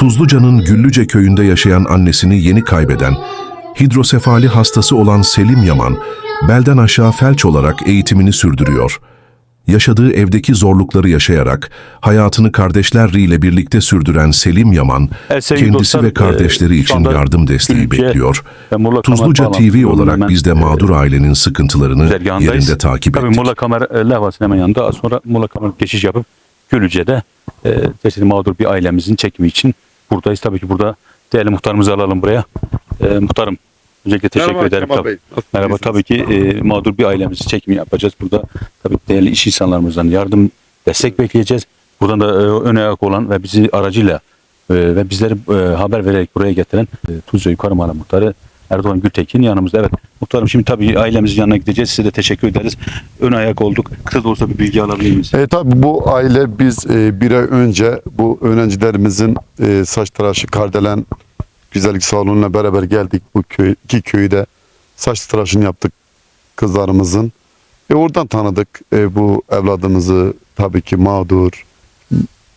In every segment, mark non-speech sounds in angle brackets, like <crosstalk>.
Tuzluca'nın Güllüce köyünde yaşayan annesini yeni kaybeden, hidrosefali hastası olan Selim Yaman, belden aşağı felç olarak eğitimini sürdürüyor. Yaşadığı evdeki zorlukları yaşayarak hayatını kardeşleriyle birlikte sürdüren Selim Yaman, Evet, sevgili kendisi dostlar, ve kardeşleri e, için yardım desteği Gülce bekliyor. ve Tuzluca TV olarak biz de e, mağdur ailenin sıkıntılarını yerinde takip Tabii ettik. Muğla Kamer e, levhasının hemen yanında. Az Sonra Muğla Kamer geçiş yapıp Gülüce'de e, mağdur bir ailemizin çekimi için buradayız. Tabii ki burada değerli muhtarımızı alalım buraya. E, muhtarım öncelikle teşekkür Merhaba ederim. Tabii. Merhaba tabii ki e, mağdur bir ailemizin çekimi yapacağız. Burada tabii değerli iş insanlarımızdan yardım, destek bekleyeceğiz. Buradan da e, ön ayak olan ve bizi aracıyla e, ve bizleri e, haber vererek buraya getiren e, Tuzla Yukarı Mahalle Muhtarı Erdoğan Gültekin yanımızda. Evet muhtarım şimdi tabii ailemizin yanına gideceğiz. Size de teşekkür ederiz. Ön ayak olduk. Kısa da olsa bir bilgi alabilir miyiz? E, tabii bu aile biz e, bir ay önce bu öğrencilerimizin e, saç tıraşı kardelen güzellik salonuna beraber geldik. Bu köy, iki köyde saç tıraşını yaptık kızlarımızın. E, oradan tanıdık e, bu evladımızı tabii ki mağdur.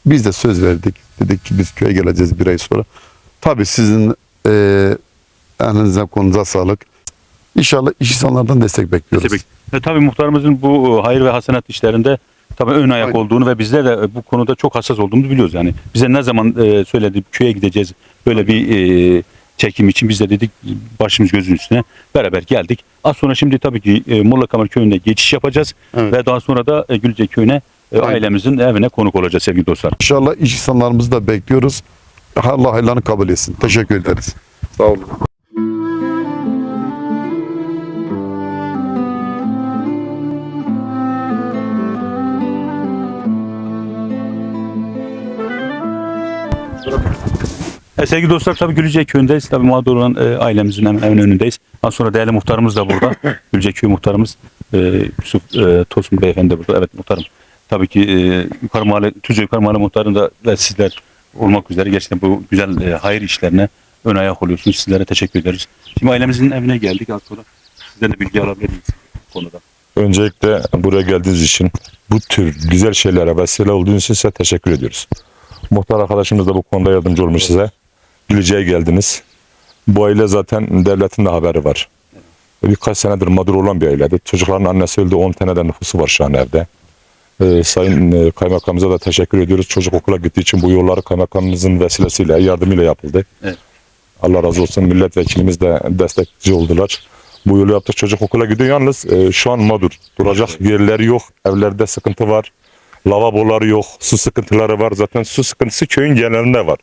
Biz de söz verdik. Dedik ki biz köye geleceğiz bir ay sonra. Tabii sizin e, elinize konuza sağlık. İnşallah iş insanlardan destek bekliyoruz. Tabii. E, tabii muhtarımızın bu e, hayır ve hasenat işlerinde tabii ön ayak Aynen. olduğunu ve bizler de e, bu konuda çok hassas olduğumuzu biliyoruz. Yani bize ne zaman e, söyledi köye gideceğiz böyle bir e, çekim için biz de dedik başımız gözün üstüne beraber geldik. Az sonra şimdi tabii ki e, Molla Kamer köyüne geçiş yapacağız Evet. ve daha sonra da e, Gülce köyüne e, ailemizin evine konuk olacağız sevgili dostlar. İnşallah iş insanlarımızı da bekliyoruz. Allah hayırlarını kabul etsin. Teşekkür ederiz. Sağ olun. E, sevgili dostlar tabii Gülce köyündeyiz. Tabii mağdur olan e, ailemizin hemen, hemen önündeyiz. Daha sonra değerli muhtarımız da burada. <laughs> Gülce köy muhtarımız e, Yusuf e, Tosun Beyefendi de burada. Evet muhtarım. Tabii ki e, Yukarı Mahalle, Tuzla Yukarı Mahalle muhtarı da ve sizler olmak üzere gerçekten bu güzel e, hayır işlerine ön ayak oluyorsunuz. Sizlere teşekkür ederiz. Şimdi ailemizin evine geldik. Az sonra sizden de bilgi alabilir miyiz bu konuda? Öncelikle buraya geldiğiniz için bu tür güzel şeylere vesile olduğunuz için size teşekkür ediyoruz. Muhtar arkadaşımız da bu konuda yardımcı olmuş size. Güleceğe geldiniz. Bu aile zaten devletin de haberi var. Birkaç senedir mağdur olan bir aileydi. Çocukların annesi öldü. 10 tane de nüfusu var şu an evde. Ee, Sayın e, Kaymakamımıza da teşekkür ediyoruz. Çocuk okula gittiği için bu yolları kaymakamımızın vesilesiyle, yardımıyla yapıldı. Evet. Allah razı olsun milletvekilimiz de destekçi oldular. Bu yolu yaptık çocuk okula gidiyor yalnız e, şu an mağdur. Duracak yerleri yok. Evlerde sıkıntı var. Lavaboları yok. Su sıkıntıları var. Zaten su sıkıntısı köyün genelinde var.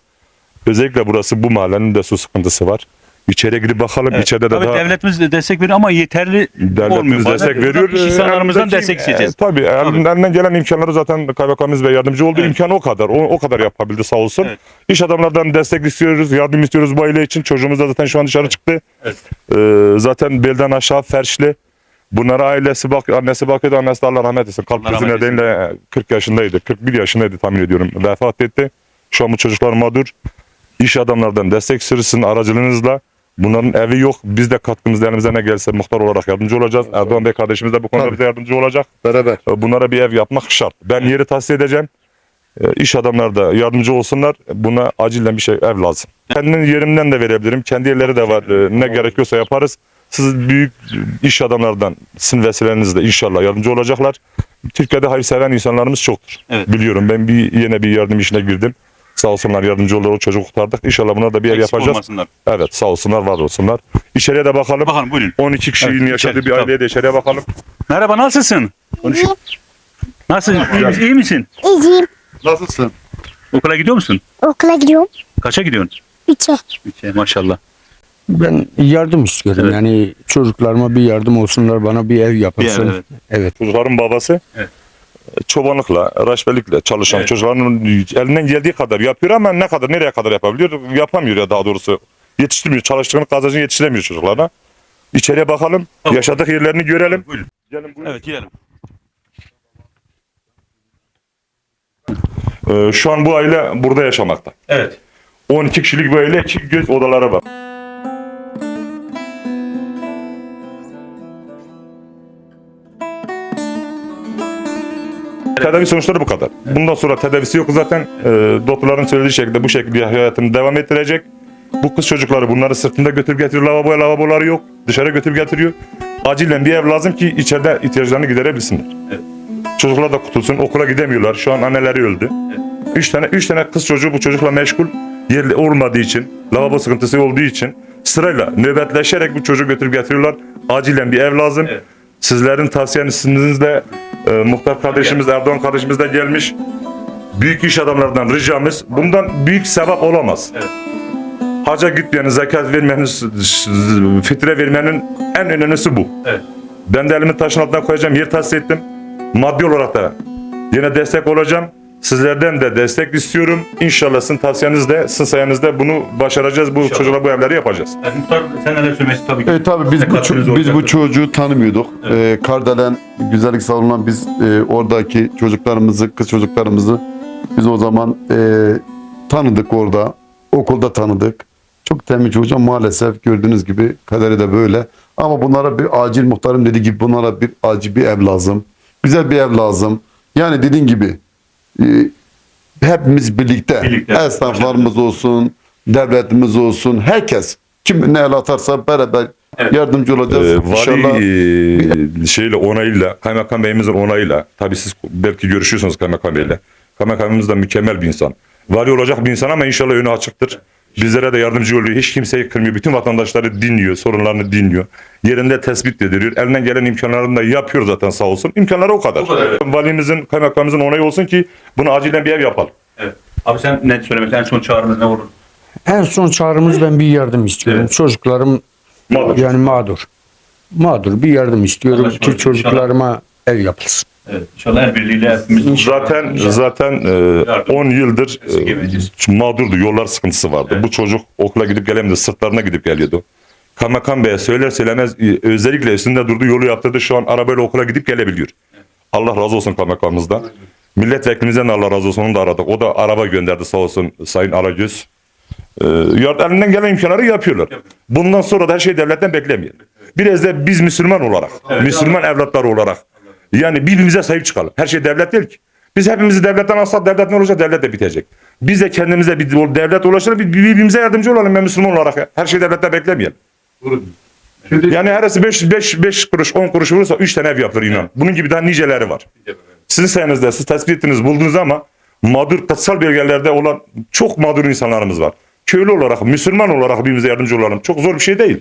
Özellikle burası bu mahallenin de su sıkıntısı var. İçeri gidip bakalım. Evet. İçeride de tabii daha devletimiz de destek veriyor ama yeterli devletimiz olmuyor. bazen. destek veriyor. İş insanlarımızdan destek isteyeceğiz. E, tabii. Elinden gelen imkanları zaten kaymakamımız ve yardımcı olduğu Evet. imkanı o kadar. O, o kadar yapabildi sağ olsun. Evet. İş adamlardan destek istiyoruz. Yardım istiyoruz bu aile için. Çocuğumuz da zaten şu an dışarı çıktı. Evet. Ee, zaten belden aşağı ferşli. Bunlara ailesi bak, annesi bakıyordu. Annesi de Allah rahmet etsin. Kalp Allah krizi rahmet etsin. nedeniyle 40 yaşındaydı. 41 yaşındaydı tahmin ediyorum. Vefat etti. Şu an bu çocuklar mağdur. İş adamlardan destek sürüsün aracılığınızla. Bunların evi yok. Biz de katkımızda elimize ne gelse muhtar olarak yardımcı olacağız. Erdoğan Bey kardeşimiz de bu konuda Tabii. bize yardımcı olacak. Beraber. Bunlara bir ev yapmak şart. Ben yeri tahsis edeceğim. E, İş adamları da yardımcı olsunlar. Buna acilen bir şey ev lazım. Kendim yerimden de verebilirim. Kendi yerleri de var. E, Ne gerekiyorsa yaparız. Siz büyük iş adamlardan sizin vesilelerinizle inşallah yardımcı olacaklar. Türkiye'de hayırseven insanlarımız çoktur. Evet. Biliyorum ben bir yine bir yardım işine girdim. Sağ olsunlar yardımcı oldular o çocuk kurtardık. İnşallah buna da bir ev Eksik yapacağız. olmasınlar. Evet sağ olsunlar var olsunlar. İçeriye de bakalım. Bakalım buyurun. 12 kişinin Evet, yaşadığı içeri, bir aileye de içeriye bakalım. Merhaba nasılsın? Nasıl? İyi, misin- iyi misin? İyiyim. Nasılsın? Okula gidiyor musun? Okula gidiyorum. Kaça gidiyorsun? Üçe. Üçe maşallah. Ben yardım istiyorum. Evet. Yani çocuklarıma bir yardım olsunlar, bana bir ev yapılsın. Bir ev, evet. evet. Çocukların babası Evet. çobanlıkla, raşbelikle çalışan Evet. çocukların elinden geldiği kadar yapıyor ama ne kadar, nereye kadar yapabiliyor? Yapamıyor ya daha doğrusu. Yetiştirmiyor. Çalıştığını kazancını yetiştiremiyor çocuklarına. İçeriye bakalım. Tamam. Yaşadık yerlerini görelim. Buyurun. Gelin buyurun. Evet gidelim. Ee, şu an bu aile burada yaşamakta. Evet. 12 kişilik bu aile, iki göz odaları var. Tedavi sonuçları bu kadar. Bundan sonra tedavisi yok zaten. E, doktorların söylediği şekilde bu şekilde hayatını devam ettirecek. Bu kız çocukları bunları sırtında götürüp getiriyor. Lavaboya lavaboları yok. Dışarı götürüp getiriyor. Acilen bir ev lazım ki içeride ihtiyaçlarını giderebilsinler. Çocuklar da kurtulsun. Okula gidemiyorlar. Şu an anneleri öldü. Üç tane, üç tane kız çocuğu bu çocukla meşgul. Yerli olmadığı için, lavabo sıkıntısı olduğu için sırayla nöbetleşerek bu çocuğu götürüp getiriyorlar. Acilen bir ev lazım. Evet. Sizlerin tavsiyenizle e, muhtar kardeşimiz Erdoğan kardeşimiz de gelmiş. Büyük iş adamlarından ricamız bundan büyük sevap olamaz. Evet. Haca gitmeyenin, zekat vermenin, fitre vermenin en önemlisi bu. Evet. Ben de elimi taşın altına koyacağım, yer tahsis ettim. Maddi olarak da yine destek olacağım. Sizlerden de destek istiyorum. İnşallah sizin tavsiyenizle, sizin sayenizde bunu başaracağız. Bu çocuklar bu evleri yapacağız. Evet, muhtar sen neler söylemek tabii ki. E, tabii biz bu, ço- biz bu çocuğu tanımıyorduk. E, Kardelen güzellik salonuna biz e, oradaki çocuklarımızı, kız çocuklarımızı biz o zaman e, tanıdık orada. Okulda tanıdık. Çok temiz çocuk maalesef gördüğünüz gibi kaderi de böyle. Ama bunlara bir acil muhtarım dediği gibi bunlara bir acil bir ev lazım. Güzel bir ev lazım. Yani dediğin gibi e, hepimiz birlikte, Birlikte. esnaflarımız olsun, devletimiz olsun, herkes kim ne el atarsa beraber Evet. yardımcı olacağız. Ee, İnşallah vali e, şeyle onayıyla, kaymakam beyimizin onayıyla, tabii siz belki görüşüyorsunuz kaymakam beyle. Kaymakamımız da mükemmel bir insan. Vali olacak bir insan ama inşallah önü açıktır. Bizlere de yardımcı oluyor. Hiç kimseyi kırmıyor. Bütün vatandaşları dinliyor, sorunlarını dinliyor. Yerinde tespit ediliyor. Elinden gelen imkanlarını da yapıyor zaten sağ olsun. İmkanları o kadar. O kadar, evet. Valimizin, kaymakamımızın onayı olsun ki bunu acilen bir ev yapalım. Evet. Abi sen ne söylemek en son çağrımız ne olur? En son çağrımız ben bir yardım istiyorum. Evet. Çocuklarım Mağdur. yani mağdur. Mağdur bir yardım istiyorum Anlaşıldı. ki çocuklarıma ev yapılsın. Evet. İnşallah el birliğiyle hepimiz Zaten zaten e, Yardım. 10 yıldır e, mağdurdu. Yollar sıkıntısı vardı. Evet. Bu çocuk okula gidip gelemedi. Sırtlarına gidip geliyordu. Kaymakam Bey'e söyler söylemez e, özellikle üstünde durdu. Yolu yaptırdı. Şu an arabayla okula gidip gelebiliyor. Allah razı olsun kaymakamımızdan. Milletvekilimizden de Allah razı olsun. Onu da aradık. O da araba gönderdi sağ olsun Sayın Aragöz. E, yard- elinden gelen imkanları yapıyorlar. Bundan sonra da her şeyi devletten beklemeyelim. Biraz da biz Müslüman olarak, Müslüman evlatları olarak yani birbirimize sahip çıkalım. Her şey devlet değil ki. Biz hepimizi devletten alsak devlet ne olacak? Devlet de bitecek. Biz de kendimize bir devlet ulaşalım, bir- birbirimize yardımcı olalım ben Müslüman olarak. Her şeyi devlette beklemeyelim. Yani herisi 5 5 5 kuruş 10 kuruş vurursa 3 tane ev yapılır inan. Bunun gibi daha niceleri var. Sizin sayenizde siz tespit ettiniz buldunuz ama mağdur kıtsal bölgelerde olan çok mağdur insanlarımız var. Köylü olarak, Müslüman olarak birbirimize yardımcı olalım. Çok zor bir şey değil.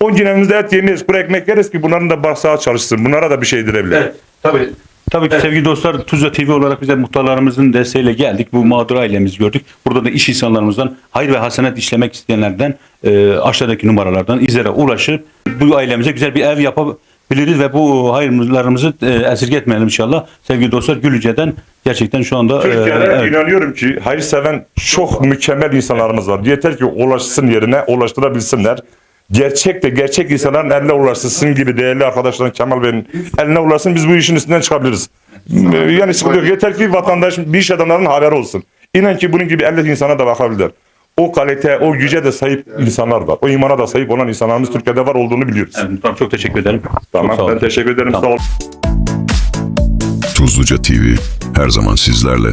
10 gün evimizde et yemeyiz, kuru ekmek yeriz ki bunların da bahsağı çalışsın. Bunlara da bir şey direbilir. Evet. Tabii. Tabii ki sevgili dostlar Tuzla TV olarak bize muhtarlarımızın desteğiyle geldik. Bu mağdur ailemizi gördük. Burada da iş insanlarımızdan hayır ve hasenet işlemek isteyenlerden e, aşağıdaki numaralardan izlere ulaşıp bu ailemize güzel bir ev yapabiliriz ve bu hayırlarımızı e, esirgetmeyelim inşallah. Sevgili dostlar Gülüce'den gerçekten şu anda e, Türkiye'de evet. inanıyorum ki hayırseven çok mükemmel insanlarımız var. Yeter ki ulaşsın yerine ulaştırabilsinler. Gerçek de gerçek insanların eline ulaşsın. Sizin gibi değerli arkadaşların Kemal Bey'in eline ulaşsın. Biz bu işin üstünden çıkabiliriz. Yani sıkıntı yok. Yeter ki vatandaş, bir iş adamlarının haberi olsun. İnan ki bunun gibi 50 insana da bakabilirler. O kalite, o güce de sahip insanlar var. O imana da sahip olan insanlarımız Türkiye'de var olduğunu biliyoruz. Evet, muhtarım, çok teşekkür ederim. Tamam. Ben teşekkür ederim. Tamam. Sağ olun. Tuzluca TV her zaman sizlerle.